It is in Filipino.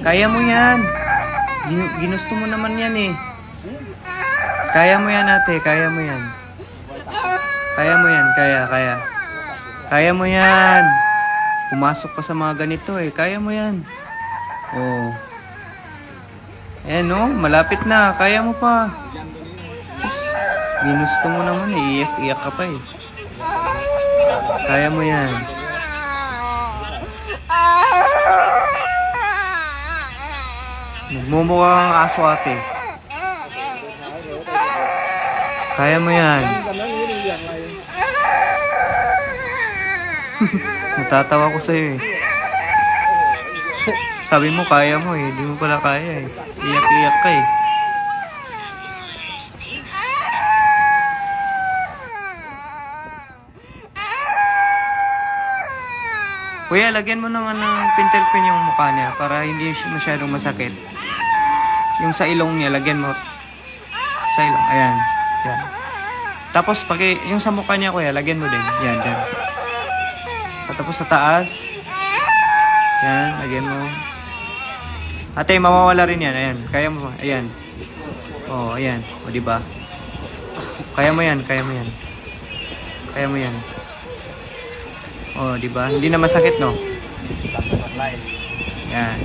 Kaya mo yan. Gin- ginusto mo naman yan eh. Kaya mo yan ate, kaya mo yan. Kaya mo yan, kaya, kaya. Kaya mo yan. Pumasok ka sa mga ganito eh, kaya mo yan. Oh. Ayan no, malapit na, kaya mo pa. Ginusto mo naman eh, iyak-iyak ka pa eh. Kaya mo yan. Nagmumukha kang aso ate. Kaya mo yan. Natatawa ko sa'yo eh. Sabi mo kaya mo eh, di mo pala kaya eh. Iyak-iyak ka eh. Kuya, lagyan mo ng ano, yung mukha niya para hindi masyadong masakit. Yung sa ilong niya, lagyan mo. Sa ilong, ayan. Yan. Tapos, pag yung sa mukha niya, kuya, lagyan mo din. Yan, yan. Tapos sa taas. Yan, lagyan mo. Ate, mawawala rin yan. Ayan, kaya mo. Ayan. Oh, ayan. O, di ba? Kaya mo yan, kaya mo yan. Kaya mo yan. Oh, di ba? Hindi na masakit, no? Yan.